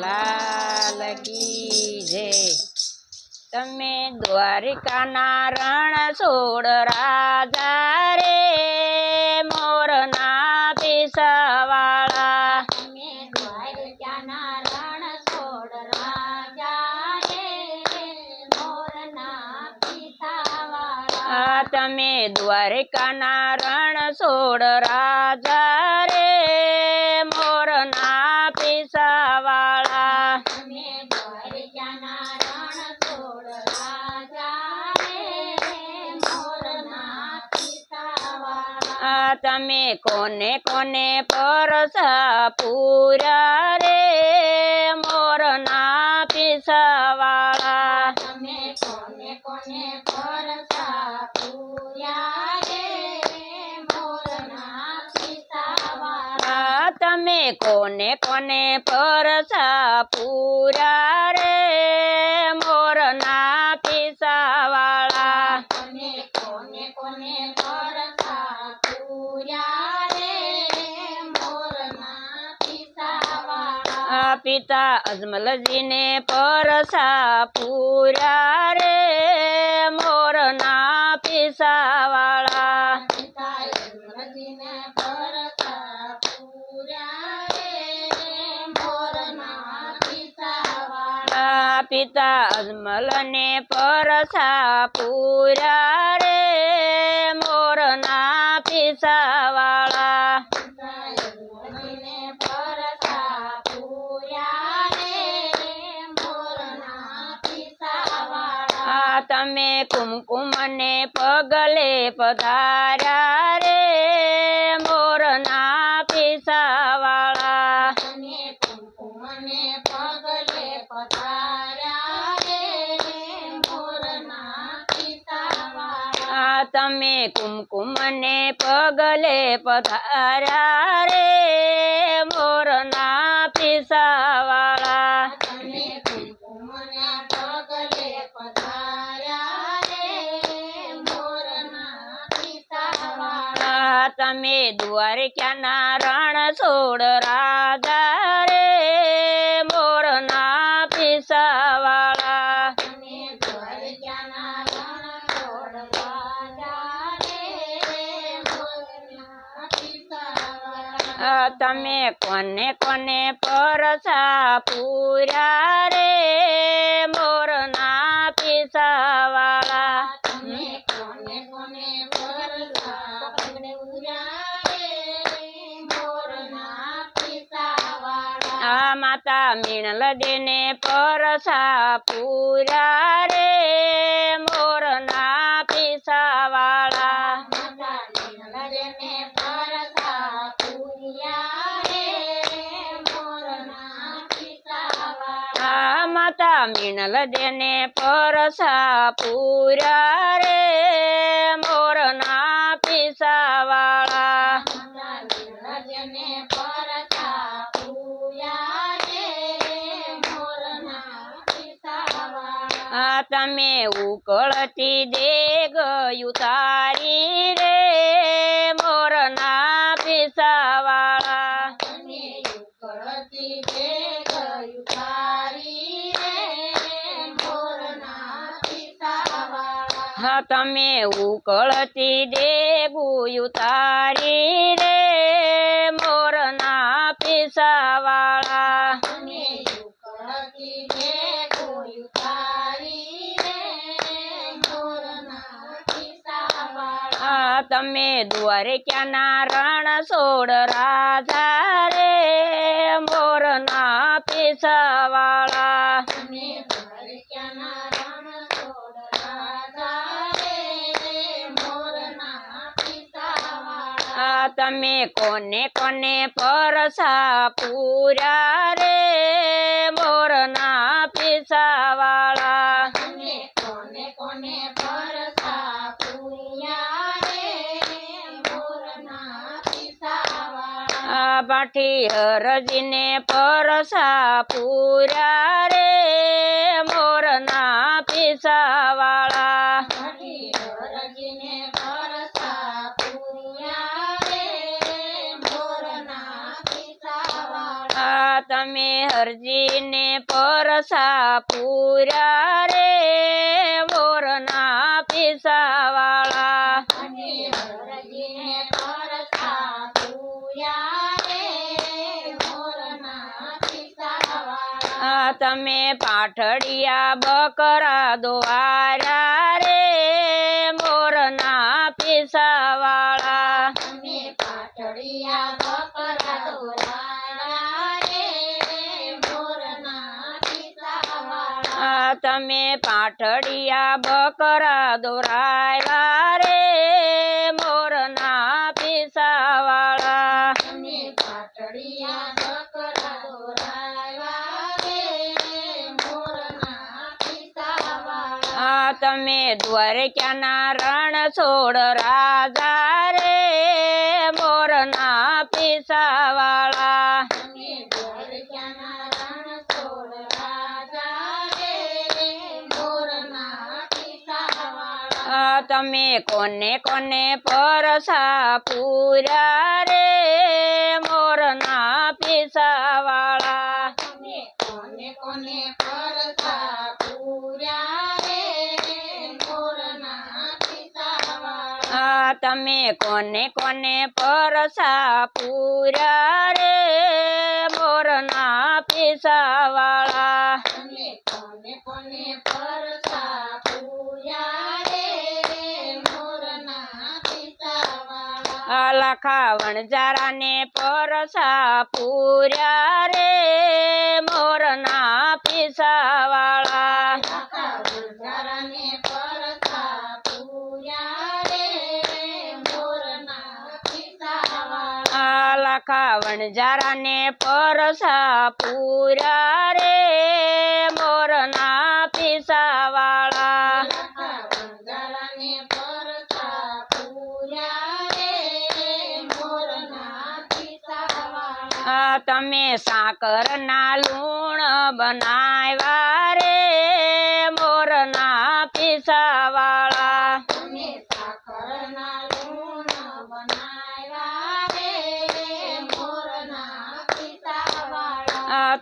લાલ કી જય તમે દ્વારિકાના રણ છોડ રાજા રે મોરના પીસવાળા તમે દ્વારકાના રણ છોડ રાજા આ તમે કોને કોને પરસા પૂરા રે મોરના પીસવાળા તમે કોને કોને પરસા પૂર્યા રે મોરના પિતાવાળા આ તમે કોને કોને પરસા પૂરા રે? મોરના પીસાવાળા કોને કોને પરસા પૂર્યા રે? મોરના પિતાવાળા આ પિતા અજમલજીને પરસા પૂરા રે. મોરના પિતાવાળા આ પિતા અજમલને પરસા પૂરા રે મોરના પીસાવાળા પિતા યમરાજને પરસા પૂર્યા રે મોરના પિતાવાળા આ તમે કુમકુમને પગલે પધાર્યા તમે કુમકુમને પગલે પધાર્યા રે મોરના પીસાવાળા. તમે દ્વારકાના રણ છોડ રાજા તમે કોને કોને પરસા પૂરા રે મોરના પીસાવાળા તમે કોને કોને પરસા પૂર્યા રે મોરના પિતાવાળા આ માતા મીણલ દેને પરસા પૂરા રે મોરના પીસાવાળા મીણલ દેને પરસા પૂરા રે મોરના પીસાવાળા. તમે ઉકળતી દેગ ઉતારી રે મોરના પીસાવાળા તમે યુગળતી જે ગયું તારી રે મોરના પિતાવાળા હા તમે ઉકળતી દેગુ ઉતારી રે મોરના પીસાવાળા. તમે દ્વારકાના રણ સોડ રાજા રે મોરના પીસાવાળા તમે દ્વારકાના રણ છોડ રાજા રે મોરના પિતાવાળા આ તમે કોને કોને પરસા પૂરા રે? મોરના પીસાવાળા. કોને કોને પરસા પૂર્યા રે? મોરના પિતાવાળા આ પાઠી હરજીને પરસા પૂરા રે? મોરના પીસાવાળા. હરજીને પરસા પૂર્યા રે મોરના પીસાવાળા અને હરજીને પરસા પૂર્યા રે મોરના પીસાવાળા આ તમે પાઠડિયા બકરા દ્વારા રે મોરના પીસાવાળા અમે પાટડિયા બકરા દોરાળા તમે પાઠડિયા બકરા દોરાયલા રે મોરના પીસાવાળા અમે પાટડિયા બકરા દોરાળા રે મોરના પીસાવાળા આ તમે દ્વારકાના રણ છોડ રાજા તમે કોને કોને પરસા પૂર્યા રે મોરના પીસાવાળા અમે કોને કોને પરસા પૂર્યા રે મોરના પીસાવાળા આ તમે કોને કોને પરસા પૂર્યા રે મોરના પીસાવાળા પીસાવાળા આ લખા વણજારાને પરસા પૂર્યા રે મોરના પીસાવાળા આખા વણઝારાને પરસા પૂર્યા રે તમે સાકરના લૂણ બનાવ્યા રે મોરના પીસાવાળા.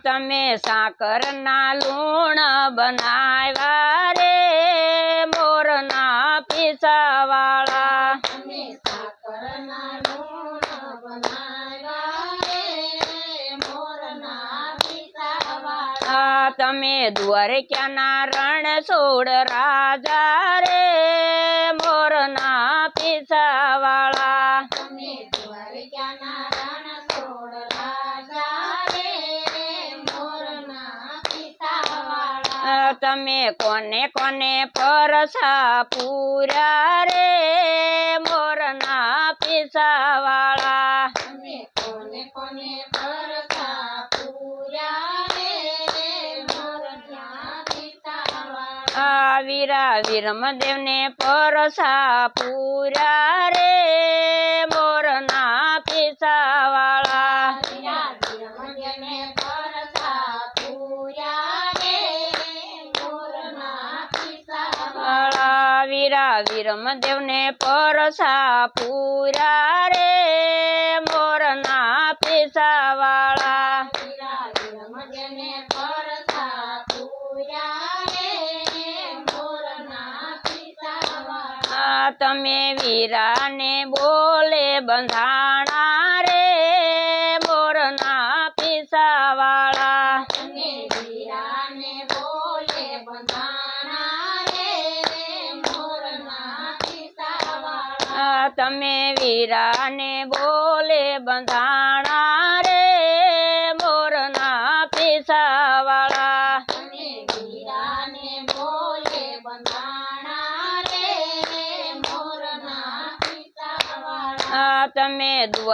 તમે સાકરના લૂણ બનાવ્યા તમે દ્વારકાના રણ છોડ રાજા રે મોરના પીસાવાળા અમે દ્વારકાના રણ છોડ રાજા રે મોરના પીસાવાળા આ તમે કોને કોને પરસા પૂર્યા રે મોરના પીસાવાળા વીરા વીરમદેવને પરસા પૂર્યા રે મોરના પીસાવાળા વિરાજ્યમને પરસા પૂર્યા રે મોરના પીસાવાળા વાળા વીરા વીરમદેવને પરસા પૂર્યા તમે વીરાને બોલે બંધાણા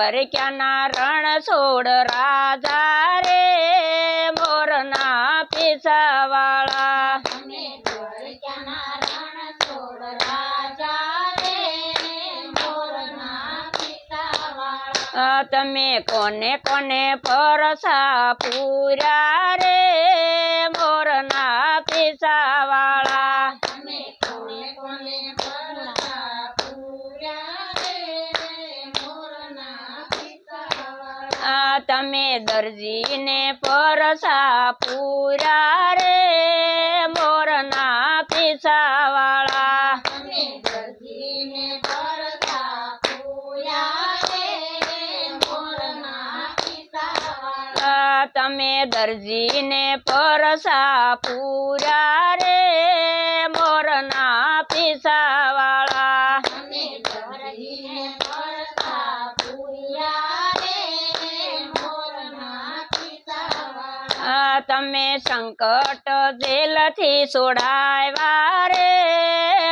દ્વારકાના રણ છોડ રાજા રે? મોરના પીસાવાળા. અને દ્વારકાના રણ છોડ રાજા રે? મોરના તમે કોને કોને પરસા પૂર્યા રે મોરના પીસાવાળા અને કોને કોને પરસા પૂર્યા રે મોરના પીસાવાળા આ તમે દરજીને પરસા પૂરા રે મોરના પીસાવાળા તમે દરજીને પરસા પૂરા રે તમે સંકટ જેલથી છોડાવ્યા રે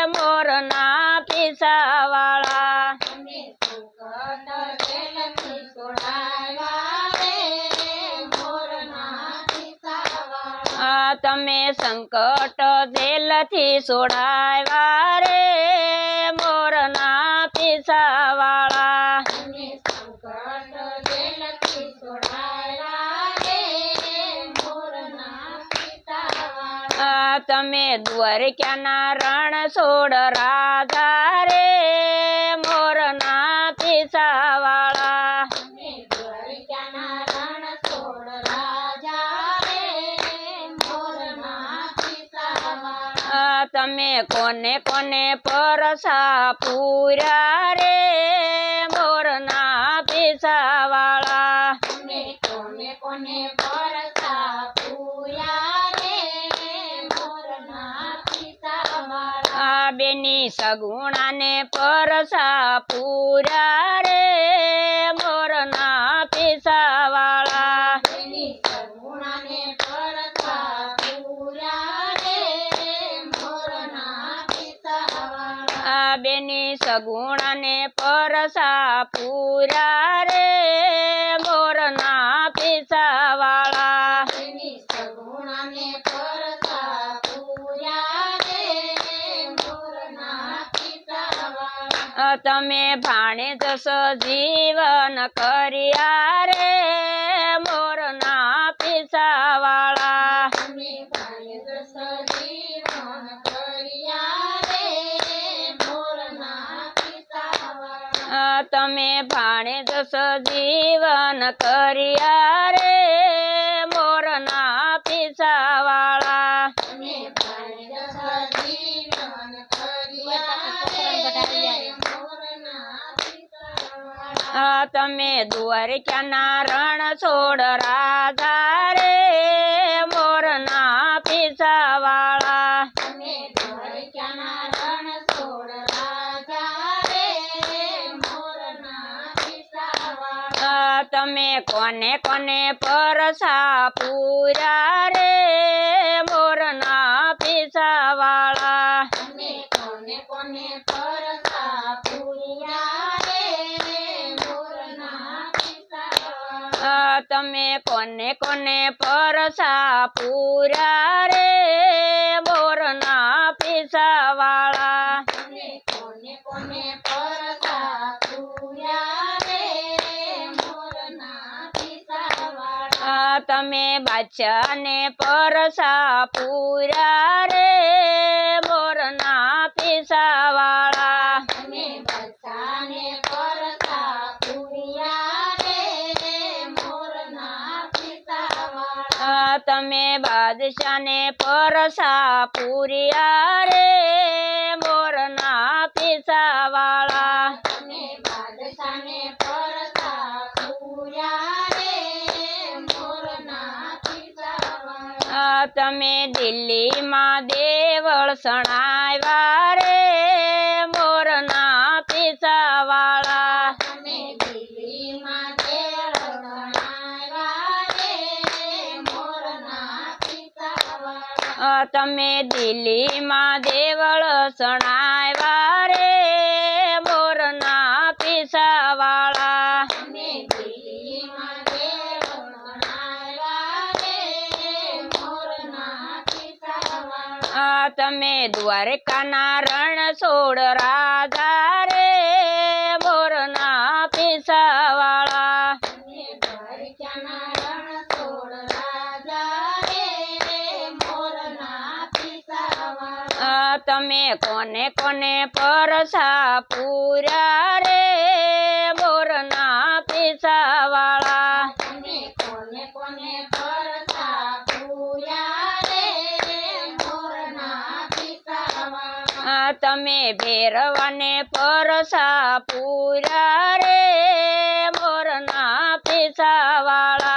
મોરના પીસાવાળા તમે સુકટ જેલથી છોડાવ્યા રે તમે દ્વારકાના રણ છોડ રાજા રે મોરના પીસાવાળા તમે દ્વારકાના રણ છોડ રાજા રે મોરના ખિસ્સાવાળા. આ તમે કોને કોને પરસા પૂર્યા રે મોરના પીસાવાળા તમે કોને કોને બેની સગુણાને પરસા પૂરા રે મોરના પીસાવાળા. તેની બેની સગુણાને પરસા પૂર્યા રે મોરના પીસાવાળા તેની સગુણાને પરસા પૂયા રે મોરના ખિસ્સાવાળા. આ તમે ભાણે જશો જીવન કર્યા રે મોરના પીસાવાળા. તમે ભાણે જશો જીવન કર્યા ખિસ્સાવાળા. આ તમે દ્વારકાના રણ છોડ રાજા રે મોરના પીસાવાળા તમે દ્વારકાના રણ છોડ રાજા રે મોરના ખિસ્સાવાળા. આ તમે કોને કોને પરસા પૂર્યા રે મોરના પીસાવાળા તમે કોને કોને પરસા તમે કોને કોને પરસા પૂર્યા રે મોરના પીસાવાળા તમે કોને કોને પરસા પૂયા રે મોરના ખિસ્સાવાળા. આ તમે બાદશાહને પરસા પૂર્યા રે મોરના પીસાવાળા તમે બધાને તમે બાદશાહને પરસા પૂર્યા રે મોરના પીસા વાળા તમે દિલ્હીમાં દેવળ સણાવ્યા રે મોરના પીસાવાળા તમે દિલ્હીમાં દેવ ગણાવ્યા રે મોરના ખિસ્સાવાળા. આ તમે દિલ્હીમાં દેવળ સણાવ્યા રે મોરના પીસાવાળા. તમે દ્વારકાના રણ છોડ રાજા कोने कोने पर सा पूरा रे बोरना पिसा वाला कोने कोने તમે ભેરવાને પરસા પૂરા રે? મોરના પીસા વાળા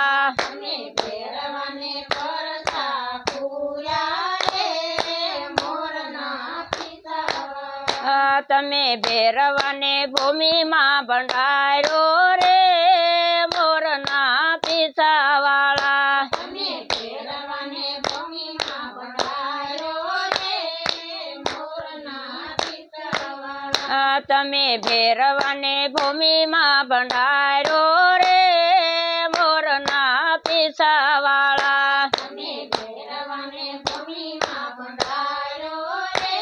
તમે ભેરવને ભૂમિમાં ભંડારો રે મોરના પીસાવાળા. તમે ભેરવાને ભૂમિમાં ભંડારો રે મોરના પીસાવાળા તમે ભેરવાને ભૂમિમાં બનાયો રે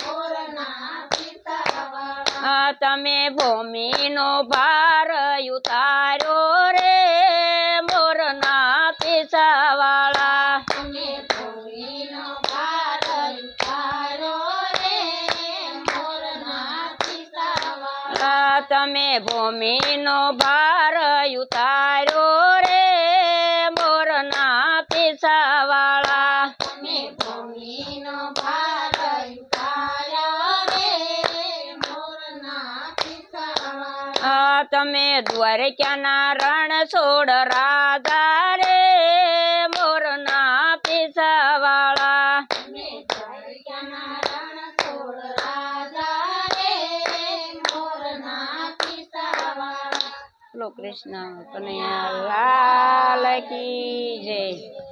મોરના પિતાવા આ તમે ભૂમિનો ભાર ઉતાર્યો રે મોરના પીસાવાળા તમે ભૂમિનો ભાર ઉતારો રે મોરના પિતાવા તમે ભૂમિનો ભાર ઉતાર્યો રે મોરના પીસાવાળા તમે ભૂમિનો ભાર ઉતાર્યો રે મોરના પિતાવા આ તમે દ્વારકાના રણ છોડ રાધા રે મોરના પીસાવાળા. કૃષ્ણ કનૈયા લાલ કી જય.